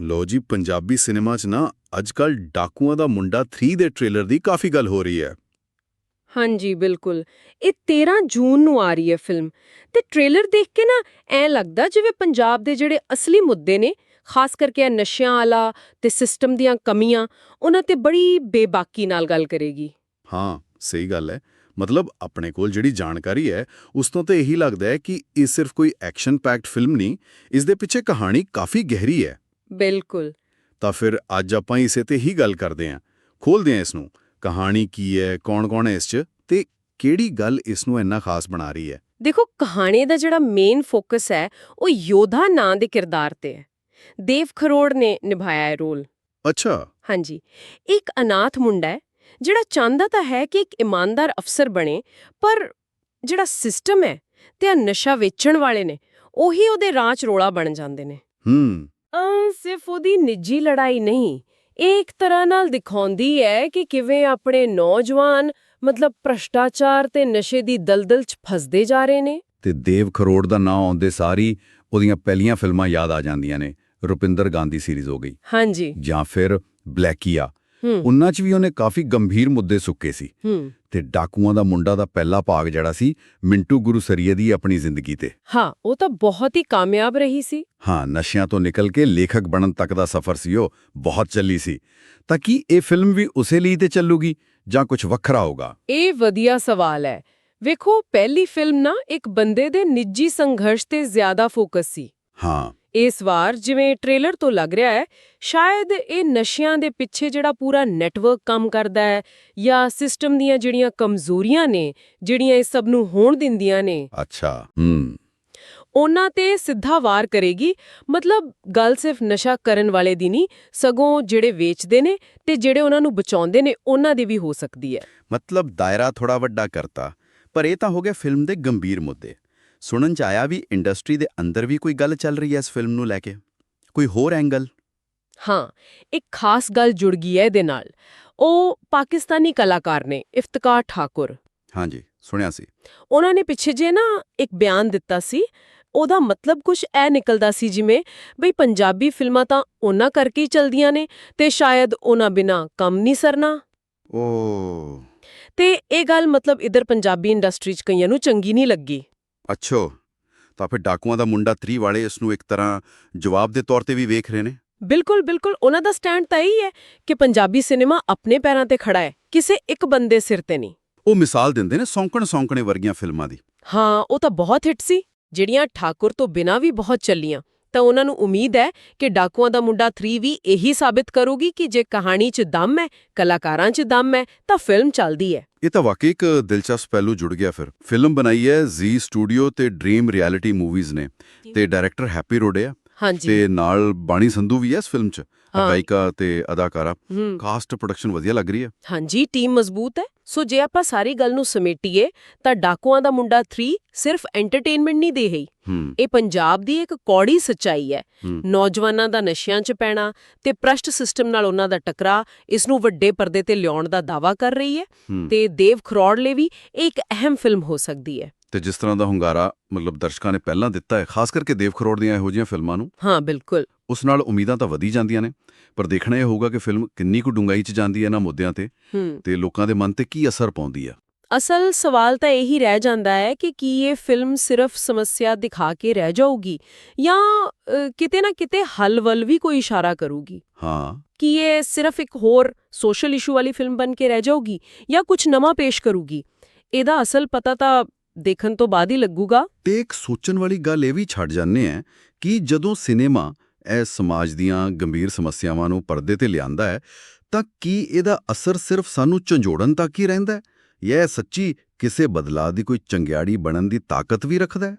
ਲੋ ਜੀ ਪੰਜਾਬੀ ਸਿਨੇਮਾ 'ਚ ਨਾ ਅੱਜਕੱਲ ਡਾਕੂਆਂ ਦਾ ਮੁੰਡਾ 3 ਦੇ ਟ੍ਰੇਲਰ ਦੀ ਕਾਫੀ ਗੱਲ ਹੋ ਰਹੀ ਹੈ। ਹਾਂਜੀ ਬਿਲਕੁਲ। ਇਹ 13 ਜੂਨ ਨੂੰ ਆ ਰਹੀ ਹੈ ਫਿਲਮ ਤੇ ਟ੍ਰੇਲਰ ਦੇਖ ਕੇ ਨਾ ਐ ਲੱਗਦਾ ਜਿਵੇਂ ਪੰਜਾਬ ਦੇ ਜਿਹੜੇ ਅਸਲੀ ਮੁੱਦੇ ਨੇ ਖਾਸ ਕਰਕੇ ਇਹ ਨਸ਼ਿਆਂ ਵਾਲਾ ਤੇ ਸਿਸਟਮ ਦੀਆਂ ਕਮੀਆਂ ਉਹਨਾਂ ਤੇ ਬੜੀ ਬੇਬਾਕੀ ਨਾਲ ਗੱਲ ਕਰੇਗੀ। ਹਾਂ ਸਹੀ ਗੱਲ ਹੈ। ਮਤਲਬ ਆਪਣੇ ਕੋਲ ਜਿਹੜੀ ਜਾਣਕਾਰੀ ਹੈ ਉਸ ਤੋਂ ਤਾਂ ਇਹੀ ਲੱਗਦਾ ਹੈ ਕਿ ਇਹ ਸਿਰਫ ਕੋਈ ਐਕਸ਼ਨ ਪੈਕਡ ਫਿਲਮ ਨਹੀਂ ਇਸ ਦੇ ਪਿੱਛੇ ਕਹਾਣੀ ਕਾਫੀ ਗਹਿਰੀ ਹੈ। ਬਿਲਕੁਲ। ਤਾਂ ਫਿਰ ਅੱਜ ਆਪਾਂ ਇਸੇ ਤੇ ਹੀ ਗੱਲ ਕਰਦੇ ਹਾਂ। ਖੋਲਦੇ ਹਾਂ ਇਸ ਨੂੰ ਕਹਾਣੀ ਕੀ ਹੈ? ਕੌਣ-ਕੌਣ ਹੈ ਇਸ 'ਚ? ਤੇ ਕਿਹੜੀ ਗੱਲ ਇਸ ਨੂੰ ਇੰਨਾ ਖਾਸ ਬਣਾ ਰਹੀ ਹੈ? ਦੇਖੋ ਕਹਾਣੀ ਦਾ ਜਿਹੜਾ ਮੇਨ ਫੋਕਸ ਹੈ ਉਹ ਯੋਧਾ ਨਾਂ ਦੇ ਕਿਰਦਾਰ ਤੇ ਹੈ। ਦੇਵ ਖਰੋੜ ਨੇ ਨਿਭਾਇਆ ਹੈ ਰੋਲ। ਅੱਛਾ। ਹਾਂਜੀ। ਇੱਕ ਅਨਾਥ ਮੁੰਡਾ ਹੈ ਜਿਹੜਾ ਚਾਹੁੰਦਾ ਤਾਂ ਹੈ ਕਿ ਇੱਕ ਇਮਾਨਦਾਰ ਅਫਸਰ ਬਣੇ ਪਰ ਜਿਹੜਾ ਸਿਸਟਮ ਹੈ ਤੇ ਆ ਨਸ਼ਾ ਵੇਚਣ ਵਾਲੇ ਨੇ ਉਹੀ ਉਹਦੇ ਰਾਹ 'ਚ ਰੋਲਾ ਬਣ ਜਾਂਦੇ ਨੇ। ਹੂੰ। ਸਿਰਫ ਉਹਦੀ ਨਿੱਜੀ ਲੜਾਈ ਨਹੀਂ ਇਹ ਇੱਕ ਤਰ੍ਹਾਂ ਨਾਲ ਦਿਖਾਉਂਦੀ ਹੈ ਕਿ ਕਿਵੇਂ ਆਪਣੇ ਨੌਜਵਾਨ ਮਤਲਬ ਭ੍ਰਸ਼ਟਾਚਾਰ ਤੇ ਨਸ਼ੇ ਦੀ ਦਲਦਲ 'ਚ ਫਸਦੇ ਜਾ ਰਹੇ ਨੇ। ਤੇ ਦੇਵ ਖਰੋੜ ਦਾ ਨਾਂ ਆਉਂਦੇ ਸਾਰੀ ਉਹਦੀਆਂ ਪਹਿਲੀਆਂ ਫਿਲਮਾਂ ਯਾਦ ਆ ਜਾਂਦੀਆਂ ਨੇ ਰੁਪਿੰਦਰ ਗਾਂਧੀ ਸੀਰੀਜ਼ ਹੋ ਗਈ। ਹਾਂਜੀ। ਜਾਂ ਫਿਰ ਬਲੈਕੀਆ। ਉਹਨਾਂ 'ਚ ਵੀ ਉਹਨੇ ਕਾਫੀ ਗੰਭੀਰ ਮੁੱਦੇ ਸੁੱਕੇ ਸੀ। ਤੇ ਡਾਕੂਆਂ ਦਾ ਮੁੰਡਾ ਦਾ ਪਹਿਲਾ ਭਾਗ ਜਿਹੜਾ ਸੀ ਮਿੰਟੂ ਗੁਰੂ ਸਰੀਏ ਦੀ ਆਪਣੀ ਜ਼ਿੰਦਗੀ ਤੇ। ਹਾਂ ਉਹ ਤਾਂ ਬਹੁਤ ਹੀ ਕਾਮਯਾਬ ਰਹੀ ਸੀ। ਹਾਂ ਨਸ਼ਿਆਂ ਤੋਂ ਨਿਕਲ ਕੇ ਲੇਖਕ ਬਣਨ ਤੱਕ ਦਾ ਸਫ਼ਰ ਸੀ ਉਹ ਬਹੁਤ ਚੱਲੀ ਸੀ। ਤਾਂ ਕੀ ਇਹ ਫਿਲਮ ਵੀ ਉਸੇ ਲਈ ਤੇ ਚੱਲੂਗੀ ਜਾਂ ਕੁਝ ਵੱਖਰਾ ਹੋਗਾ ਇਹ ਵਧੀਆ ਸਵਾਲ ਹੈ। ਵੇਖੋ ਪਹਿਲੀ ਫਿਲਮ ਨਾ ਇੱਕ ਬੰਦੇ ਦੇ ਨਿੱਜੀ ਸੰਘਰਸ਼ ਤੇ ਜ਼ਿਆਦਾ ਫੋਕਸ ਸੀ। ਹਾਂ। ਇਸ ਵਾਰ ਜਿਵੇਂ ਟ੍ਰੇਲਰ ਤੋਂ ਲੱਗ ਰਿਹਾ ਹੈ ਸ਼ਾਇਦ ਇਹ ਨਸ਼ਿਆਂ ਦੇ ਪਿੱਛੇ ਜਿਹੜਾ ਪੂਰਾ ਨੈਟਵਰਕ ਕੰਮ ਕਰਦਾ ਹੈ ਜਾਂ ਸਿਸਟਮ ਦੀਆਂ ਜਿਹੜੀਆਂ ਕਮਜ਼ੋਰੀਆਂ ਨੇ ਜਿਹੜੀਆਂ ਇਸ ਸਭ ਨੂੰ ਹੋਣ ਦਿੰਦੀਆਂ ਨੇ। ਅੱਛਾ ਹੂੰ। ਉਹਨਾਂ ਤੇ ਸਿੱਧਾ ਵਾਰ ਕਰੇਗੀ ਮਤਲਬ ਗੱਲ ਸਿਰਫ ਨਸ਼ਾ ਕਰਨ ਵਾਲੇ ਦੀ ਨਹੀਂ ਸਗੋਂ ਜਿਹੜੇ ਵੇਚਦੇ ਨੇ ਤੇ ਜਿਹੜੇ ਉਹਨਾਂ ਨੂੰ ਬਚਾਉਂਦੇ ਨੇ ਉਹਨਾਂ ਦੀ ਵੀ ਹੋ ਸਕਦੀ ਹੈ। ਮਤਲਬ ਦਾਇਰਾ ਥੋੜਾ ਵੱਡਾ ਕਰਤਾ ਪਰ ਇਹ ਤਾਂ ਹੋ ਗਿਆ ਫਿਲਮ ਦੇ ਗੰਭੀਰ ਮੁੱਦੇ। ਸੁਣਨ ਚ ਆਇਆ ਵੀ ਇੰਡਸਟਰੀ ਦੇ ਅੰਦਰ ਵੀ ਕੋਈ ਗੱਲ ਚੱਲ ਰਹੀ ਹੈ ਇਸ ਫਿਲਮ ਨੂੰ ਲੈ ਕੇ? ਕੋਈ ਹੋਰ ਐਂਗਲ ਹਾਂ ਇੱਕ ਖਾਸ ਗੱਲ ਜੁੜ ਗਈ ਹੈ ਇਹਦੇ ਨਾਲ। ਉਹ ਪਾਕਿਸਤਾਨੀ ਕਲਾਕਾਰ ਨੇ ਇਫਤਕਾਰ ਠਾਕੁਰ। ਹਾਂਜੀ ਸੁਣਿਆ ਸੀ। ਉਹਨਾਂ ਨੇ ਪਿੱਛੇ ਜੇ ਨਾ ਇੱਕ ਬਿਆਨ ਦਿੱਤਾ ਸੀ ਉਹਦਾ ਮਤਲਬ ਕੁਝ ਐ ਨਿਕਲਦਾ ਸੀ ਜਿਵੇਂ ਬਈ ਪੰਜਾਬੀ ਫਿਲਮਾਂ ਤਾਂ ਉਹਨਾਂ ਕਰਕੇ ਹੀ ਚਲਦੀਆਂ ਨੇ ਤੇ ਸ਼ਾਇਦ ਉਹਨਾਂ ਬਿਨਾ ਕੰਮ ਨਹੀਂ ਸਰਨਾ। ਓ ਤੇ ਇਹ ਗੱਲ ਮਤਲਬ ਇਧਰ ਪੰਜਾਬੀ ਇੰਡਸਟਰੀ 'ਚ ਕਈਆਂ ਨੂੰ ਚੰਗੀ ਨਹੀਂ ਲੱਗੀ। ਅੱਛੋ ਤਾਂ ਫਿਰ ਡਾਕੂਆਂ ਦਾ ਮੁੰਡਾ 3 ਵਾਲੇ ਇਸ ਨੂੰ ਇੱਕ ਤਰ੍ਹਾਂ ਜਵਾਬ ਦੇ ਤੌਰ ਤੇ ਵੀ ਵੇਖ ਰਹੇ ਨੇ? ਬਿਲਕੁਲ ਬਿਲਕੁਲ ਉਹਨਾਂ ਦਾ ਸਟੈਂਡ ਤਾਂ ਇਹੀ ਹੈ ਕਿ ਪੰਜਾਬੀ ਸਿਨੇਮਾ ਆਪਣੇ ਪੈਰਾਂ ਤੇ ਖੜਾ ਹੈ ਕਿਸੇ ਇੱਕ ਬੰਦੇ ਸਿਰ ਤੇ ਨਹੀਂ। ਉਹ ਮਿਸਾਲ ਦਿੰਦੇ ਨੇ ਸੌਂਕਣ ਸੌਂਕਣੇ ਵਰਗੀਆਂ ਫਿਲਮਾਂ ਦੀ। ਹਾਂ ਉਹ ਤਾਂ ਬਹੁਤ ਹਿੱਟ ਸੀ ਜਿਹੜੀਆਂ ਠਾਕੁਰ ਤੋਂ ਬਿਨਾਂ ਵੀ ਬਹੁਤ ਚੱਲੀਆਂ। ਤਾਂ ਉਹਨਾਂ ਨੂੰ ਉਮੀਦ ਹੈ ਕਿ ਡਾਕੂਆਂ ਦਾ ਮੁੰਡਾ 3 ਵੀ ਇਹੀ ਸਾਬਿਤ ਕਰੂਗੀ ਕਿ ਜੇ ਕਹਾਣੀ 'ਚ ਦਮ ਹੈ ਕਲਾਕਾਰਾਂ 'ਚ ਦਮ ਹੈ ਤਾਂ ਫਿਲਮ ਚੱਲਦੀ ਹੈ। ਇਹ ਤਾਂ ਵਾਕਈ ਇੱਕ ਦਿਲਚਸਪ ਪਹਿਲੂ ਜੁੜ ਗਿਆ ਫਿਰ। ਫਿਲਮ ਬਣਾਈ ਹੈ ਜ਼ੀ ਸਟੂਡੀਓ ਤੇ ਡ੍ਰੀਮ ਰਿਐਲਿਟੀ ਮੂਵੀਜ਼ ਨੇ ਤੇ ਡਾਇਰੈਕਟਰ ਹੈਪੀ ਰੋਡੇ ਆ ਹਾਂਜੀ। ਤੇ ਨਾਲ ਬਾਣੀ ਸੰਧੂ ਵੀ ਹੈ ਇਸ ਫਿਲਮ 'ਚ। ਗਾਇਕਾ ਤੇ ਅਦਾਕਾਰਾ। ਕਾਸਟ ਪ੍ਰੋਡਕਸ਼ਨ ਵਧੀਆ ਲੱਗ ਰਹੀ ਹੈ। ਹਾਂਜੀ ਟੀਮ ਮਜ਼ਬੂਤ ਹੈ। ਸੋ ਜੇ ਆਪਾਂ ਸਾਰੀ ਗੱਲ ਨੂੰ ਸਮੇਟੀਏ ਤਾਂ ਡਾਕੂਆਂ ਦਾ ਮੁੰਡਾ 3 ਸਿਰਫ ਐਂਟਰਟੇਨਮੈਂਟ ਨਹੀਂ ਦੇ ਰਹੀ। ਇਹ ਪੰਜਾਬ ਦੀ ਇੱਕ ਕੌੜੀ ਸੱਚਾਈ ਹੈ। ਨੌਜਵਾਨਾਂ ਦਾ ਨਸ਼ਿਆਂ 'ਚ ਪੈਣਾ ਤੇ ਭ੍ਰਸ਼ਟ ਸਿਸਟਮ ਨਾਲ ਉਹਨਾਂ ਦਾ ਟਕਰਾ ਇਸ ਨੂੰ ਵੱਡੇ ਪਰਦੇ ਤੇ ਲਿਆਉਣ ਦਾ ਦਾਵਾ ਕਰ ਰਹੀ ਹੈ ਹੂੰ। ਤੇ ਦੇਵ ਖਰੋੜ ਲਈ ਵੀ ਇਹ ਇੱਕ ਅਹਿਮ ਫਿਲਮ ਹੋ ਸਕਦੀ ਹੈ। ਤੇ ਜਿਸ ਤਰ੍ਹਾਂ ਦਾ ਹੁੰਗਾਰਾ ਮਤਲਬ ਦਰਸ਼ਕਾਂ ਨੇ ਪਹਿਲਾਂ ਦਿੱਤਾ ਹੈ ਖਾਸ ਕਰਕੇ ਦੇਵ ਖਰੋੜ ਦੀਆਂ ਇਹੋ ਜਿਹੀਆਂ ਫਿਲਮਾਂ ਨੂੰ? ਹਾਂ ਬਿਲਕੁਲ। ਉਸ ਨਾਲ ਉਮੀਦਾਂ ਤਾਂ ਵਧੀ ਜਾਂਦੀਆਂ ਨੇ ਪਰ ਦੇਖਣਾ ਇਹ ਹੋਊਗਾ ਕਿ ਫਿਲਮ ਕਿੰਨੀ ਕੁ ਡੂੰਘਾਈ 'ਚ ਜਾਂਦੀ ਹੈ ਇਹਨਾਂ ਮੁੱਦਿਆਂ ਤੇ ਤੇ ਲੋਕਾਂ ਦੇ ਮਨ ਤੇ ਕੀ ਅਸਰ ਪਾਉਂਦੀ ਹੈ ਅਸਲ ਸਵਾਲ ਤਾਂ ਇਹੀ ਰਹਿ ਜਾਂਦਾ ਹੈ ਕਿ ਕੀ ਇਹ ਫਿਲਮ ਸਿਰਫ ਸਮੱਸਿਆ ਦਿਖਾ ਕੇ ਰਹਿ ਜਾਊਗੀ ਜਾਂ ਕਿਤੇ ਨਾ ਕਿਤੇ ਹੱਲ ਵੱਲ ਵੀ ਕੋਈ ਇਸ਼ਾਰਾ ਕਰੂਗੀ? ਹਾਂ। ਕੀ ਇਹ ਸਿਰਫ ਇੱਕ ਹੋਰ ਸੋਸ਼ਲ ਇਸ਼ੂ ਵਾਲੀ ਫਿਲਮ ਬਣ ਕੇ ਰਹਿ ਜਾਊਗੀ ਜਾਂ ਕੁਝ ਨਵਾਂ ਪੇਸ਼ ਕਰੂਗੀ? ਇਹਦਾ ਅਸਲ ਪਤਾ ਤਾਂ ਦੇਖਣ ਤੋਂ ਬਾਅਦ ਹੀ ਲੱਗੂਗਾ। ਤੇ ਇੱਕ ਸੋਚਣ ਵਾਲੀ ਗੱਲ ਇਹ ਵੀ ਛੱਡ ਜਾਂਦੇ ਆ ਕਿ ਜਦੋਂ ਸਿਨੇਮਾ ਇਹ ਸਮਾਜ ਦੀਆਂ ਗੰਭੀਰ ਸਮੱਸਿਆਵਾਂ ਨੂੰ ਪਰਦੇ ਤੇ ਲਿਆਂਦਾ ਹੈ, ਤਾਂ ਕੀ ਇਹਦਾ ਅਸਰ ਸਿਰਫ ਸਾਨੂੰ ਝੰਜੋੜਨ ਤੱਕ ਹੀ ਰਹਿੰਦਾ ਹੈ? ਜਾਂ ਇਹ ਸੱਚੀ ਕਿਸੇ ਬਦਲਾਅ ਦੀ ਕੋਈ ਚੰਗਿਆੜੀ ਬਣਨ ਦੀ ਤਾਕਤ ਵੀ ਰੱਖਦਾ ਹੈ?